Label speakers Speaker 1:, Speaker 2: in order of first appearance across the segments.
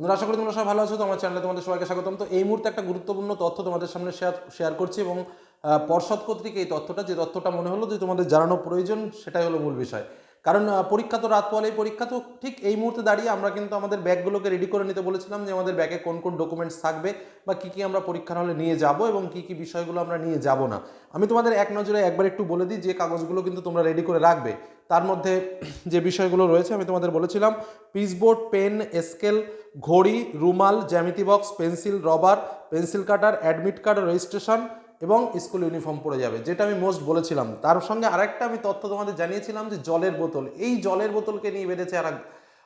Speaker 1: বন্ধুরা, আশা করি তোমরা সবাই ভালো আছো তোমার চ্যানেলে তোমাদের সবাইকে স্বাগতম। তো এই মুহূর্তে একটা গুরুত্বপূর্ণ তথ্য তোমাদের সামনে শেয়ার শেয়ার করছি এবং পর্ষদ কর্তৃক এই তথ্যটা, যে তথ্যটা মনে হলো যে তোমাদের জানানো প্রয়োজন, সেটাই হলো মূল বিষয়। কারণ পরীক্ষা তো রাত পোয়ালেই পরীক্ষা, তো ঠিক এই মুহূর্তে দাঁড়িয়ে আমরা কিন্তু আমাদের ব্যাগগুলোকে রেডি করে নিতে বলেছিলাম যে আমাদের ব্যাগে কোন কোন ডকুমেন্টস থাকবে বা কী কী আমরা পরীক্ষার হলে নিয়ে যাব এবং কী কী বিষয়গুলো আমরা নিয়ে যাব না। আমি তোমাদের এক নজরে একবার একটু বলে দিই যে কাগজগুলো কিন্তু তোমরা রেডি করে রাখবে। তার মধ্যে যে বিষয়গুলো রয়েছে আমি তোমাদের বলেছিলাম, পিসবোর্ড, পেন, স্কেল, ঘড়ি, রুমাল, জ্যামিতি box, pencil, rubber, pencil cutter admit card registration এবং স্কুল ইউনিফর্ম পরে যাবে, যেটা আমি মোস্ট বলেছিলাম। তার সঙ্গে আরেকটা আমি তথ্য তোমাদের জানিয়েছিলাম যে জলের বোতল, এই জলের বোতলকে নিয়ে বেড়েছে আর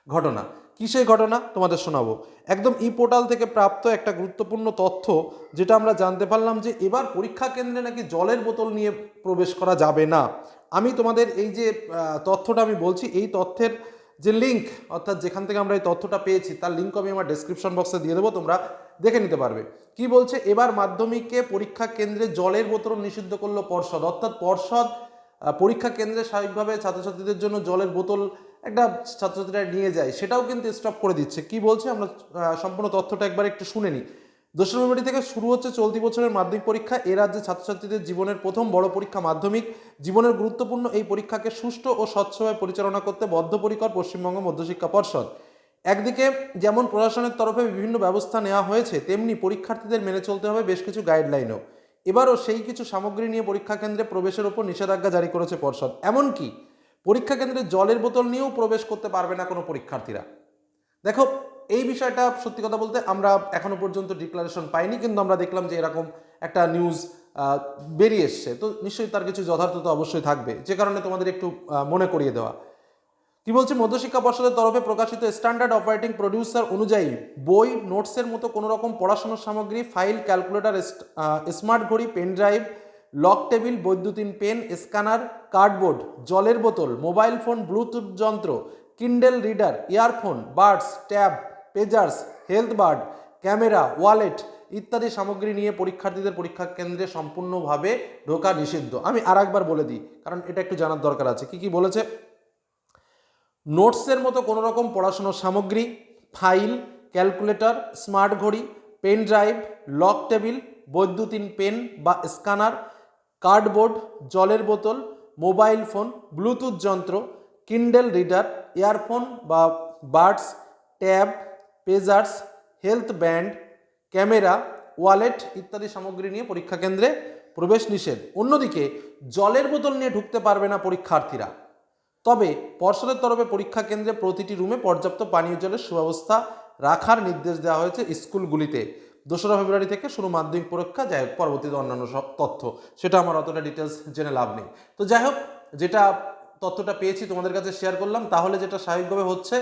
Speaker 1: ঘটনা। কী সেই ঘটনা? তোমাদের শোনাবো। একদম ই পোর্টাল থেকে প্রাপ্ত একটা গুরুত্বপূর্ণ তথ্য, যেটা আমরা জানতে পারলাম যে এবার পরীক্ষা কেন্দ্রে নাকি জলের বোতল নিয়ে প্রবেশ করা যাবে না। আমি তোমাদের এই যে তথ্যটা আমি বলছি, এই তথ্যের যে লিঙ্ক অর্থাৎ যেখান থেকে আমরা এই তথ্যটা পেয়েছি, তার লিঙ্ক আমি আমার ডেসক্রিপশন বক্সে দিয়ে দেবো, তোমরা দেখে নিতে পারবে। কি বলছে? এবার মাধ্যমিকে পরীক্ষা কেন্দ্রে জলের বোতল নিষিদ্ধ করল পর্ষদ। অর্থাৎ পর্ষদ পরীক্ষা কেন্দ্রে স্বাভাবিকভাবে ছাত্রছাত্রীদের জন্য জলের বোতল একটা ছাত্রছাত্রীরা নিয়ে যায়, সেটাও কিন্তু স্টপ করে দিচ্ছে। কি বলছে? আমরা সম্পূর্ণ তথ্যটা একবার একটু শুনে নিই। দোসরা ফেব্রুয়ারি থেকে শুরু হচ্ছে চলতি বছরের মাধ্যমিক পরীক্ষা। এ রাজ্যে ছাত্রছাত্রীদের জীবনের প্রথম বড় পরীক্ষা মাধ্যমিক। জীবনের গুরুত্বপূর্ণ এই পরীক্ষাকে সুষ্ঠু ও স্বচ্ছভাবে পরিচালনা করতে বদ্ধপরিকর পশ্চিমবঙ্গ মধ্যশিক্ষা পর্ষদ। একদিকে যেমন প্রশাসনের তরফে বিভিন্ন ব্যবস্থা নেওয়া হয়েছে, তেমনি পরীক্ষার্থীদের মেনে চলতে হবে বেশ কিছু গাইডলাইনও। এবারও সেই কিছু সামগ্রী নিয়ে পরীক্ষা কেন্দ্রে প্রবেশের ওপর নিষেধাজ্ঞা জারি করেছে পর্ষদ। এমনকি পরীক্ষা কেন্দ্রে জলের বোতল নিয়েও প্রবেশ করতে পারবে না কোনো পরীক্ষার্থীরা। দেখো এই বিষয়টা সত্যি কথা বলতে আমরা এখনও পর্যন্ত ডিক্লারেশন পাইনি, কিন্তু আমরা দেখলাম যে এরকম একটা নিউজ বেরিয়ে এসছে। তো নিশ্চয়ই তার কিছু যথার্থতা অবশ্যই থাকবে। যে কারণে তোমাদের একটু মনে করিয়ে দেওয়া। কি বলছে? মধ্যশিক্ষা পর্ষদের তরফে প্রকাশিত স্ট্যান্ডার্ড অপারেটিং প্রডিউসার অনুযায়ী বই নোটসের মতো কোনো রকম পড়াশোনার সামগ্রী ফাইল ক্যালকুলেটর স্মার্ট ঘড়ি পেন ড্রাইভ লক টেবিল বৈদ্যুতিন পেন স্ক্যানার কার্ডবোর্ড জলের বোতল মোবাইল ফোন ব্লুটুথ যন্ত্র Kindle reader earphone buds tab pagers, health band, camera, wallet ইত্যাদি সামগ্রী নিয়ে পরীক্ষার্থীদের পরীক্ষা কেন্দ্রে সম্পূর্ণভাবে ঢোকা নিষিদ্ধ। আমি আর একবার বলে দিই, কারণ এটা একটু জানার দরকার আছে। কি কি বলেছে? নোটসের মতো কোনো রকম পড়াশোনার সামগ্রী, ফাইল, ক্যালকুলেটর, স্মার্ট ঘড়ি, পেন ড্রাইভ, লক টেবিল, বৈদ্যুতিন পেন বা স্ক্যানার, কার্ডবোর্ড, জলের বোতল, মোবাইল ফোন, ব্লুটুথ যন্ত্র, কিন্ডেল রিডার, ইয়ারফোন বা buds, tab pagers, health band, camera, wallet ইত্যাদি সামগ্রী নিয়ে পরীক্ষা কেন্দ্রে প্রবেশ নিষেধ। অন্যদিকে, জলের বোতল নিয়ে ঢুকতে পারবে না পরীক্ষার্থীরা। তবে, পর্ষদের তরফে পরীক্ষা কেন্দ্রে প্রতিটি রুমে পর্যাপ্ত পানীয় জলের সুব্যবস্থা রাখার নির্দেশ দেওয়া হয়েছে স্কুলগুলিতে। দোসরা ফেব্রুয়ারি থেকে শুরু মাধ্যমিক পরীক্ষা, যাই হোক, পরবর্তীতে অন্যান্য সব তথ্য। সেটা আমার অতটা ডিটেলস জেনে লাভ নেই। তো যাই হোক, যেটা তথ্যটা পেয়েছি তোমাদের কাছে শেয়ার করলাম, তাহলে যেটা স্বাভাবিকভাবে হচ্ছে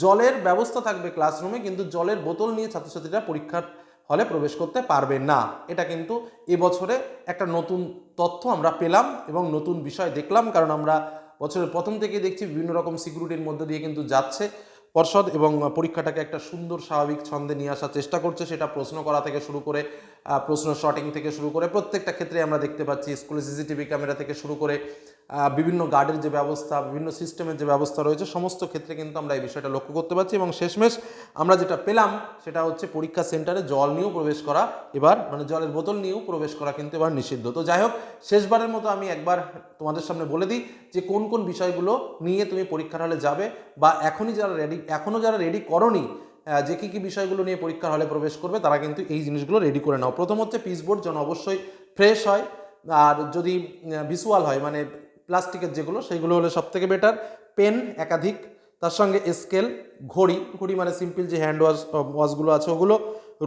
Speaker 1: জলের ব্যবস্থা থাকবে ক্লাসরুমে কিন্তু জলের বোতল নিয়ে ছাত্রছাত্রীরা পরীক্ষার হলে প্রবেশ করতে পারবে না। এটা কিন্তু এবছরে একটা নতুন তথ্য আমরা পেলাম এবং নতুন বিষয় দেখলাম, কারণ আমরা বছরের প্রথম থেকে দেখছি বিভিন্ন রকম সিকিউরিটির মধ্যে দিয়ে কিন্তু যাচ্ছে। পর্ষদ এবং পরীক্ষাটাকে একটা সুন্দর স্বাভাবিক ছন্দে নিয়ে আসার চেষ্টা করছে, সেটা প্রশ্ন করা থেকে শুরু করে প্রশ্ন শর্টিং থেকে শুরু করে প্রত্যেকটা ক্ষেত্রে আমরা দেখতে পাচ্ছি, স্কুলে সিসিটিভি ক্যামেরা থেকে শুরু করে বিভিন্ন গার্ডের যে ব্যবস্থা, বিভিন্ন সিস্টেমের যে ব্যবস্থা রয়েছে, সমস্ত ক্ষেত্রে কিন্তু আমরা এই বিষয়টা লক্ষ্য করতে পারছি এবং শেষমেশ আমরা যেটা পেলাম, সেটা হচ্ছে পরীক্ষা সেন্টারে জল নিয়েও প্রবেশ করা, এবার মানে জলের বোতল নিয়েও প্রবেশ করা কিন্তু এবার নিষিদ্ধ। তো যাই হোক, শেষবারের মতো আমি একবার তোমাদের সামনে বলে দিই যে কোন কোন বিষয়গুলো নিয়ে তুমি পরীক্ষার হলে যাবে বা এখনই যারা রেডি এখনও যারা রেডি করনি যে কী কী বিষয়গুলো নিয়ে পরীক্ষার হলে প্রবেশ করবে, তারা কিন্তু এই জিনিসগুলো রেডি করে নাও। প্রথম হচ্ছে পিসবোর্ড যেন অবশ্যই ফ্রেশ হয়, আর যদি ভিসুয়াল হয় মানে প্লাস্টিকের যেগুলো সেইগুলো হলে সব থেকে বেটার পেন একাধিক, তার সঙ্গে স্কেল ঘড়ি ঘড়ি মানে সিম্পল যে হ্যান্ড ওয়াশ ওয়াশগুলো আছে ওগুলো,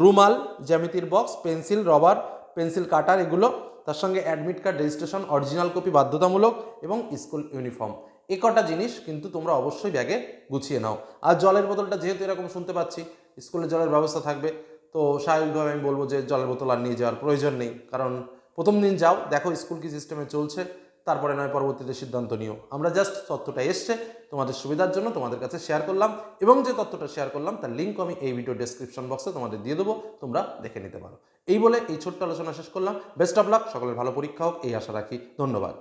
Speaker 1: রুমাল, জ্যামিতির box pencil rubber pencil cutter এগুলো, তার সঙ্গে admit card registration original copy বাধ্যতামূলক এবং স্কুল ইউনিফর্ম এ কটা জিনিস কিন্তু তোমরা অবশ্যই ব্যাগে গুছিয়ে নাও। আর জলের বোতলটা যেহেতু এরকম শুনতে পাচ্ছি স্কুলে জলের ব্যবস্থা থাকবে, তো স্বাভাবিকভাবে আমি বলব যে জলের বোতল আর নিয়ে যাওয়ার প্রয়োজন নেই। কারণ প্রথম দিন যাও, দেখো স্কুল কি সিস্টেমে চলছে। তারপরে নয়, পরবর্তীতে সিদ্ধান্ত নিও। আমরা জাস্ট তথ্যটা এসছে, তোমাদের সুবিধার জন্য তোমাদের কাছে শেয়ার করলাম এবং যে তথ্যটা শেয়ার করলাম, তার লিঙ্ক আমি এই ভিডিও ডেসক্রিপশন বক্সে তোমাদের দিয়ে দেবো, তোমরা দেখে নিতে পারো। এই বলে এই ছোট্ট আলোচনা শেষ করলাম। বেস্ট অফ লাক সকলের ভালো পরীক্ষা হোক, এই আশা রাখি, ধন্যবাদ।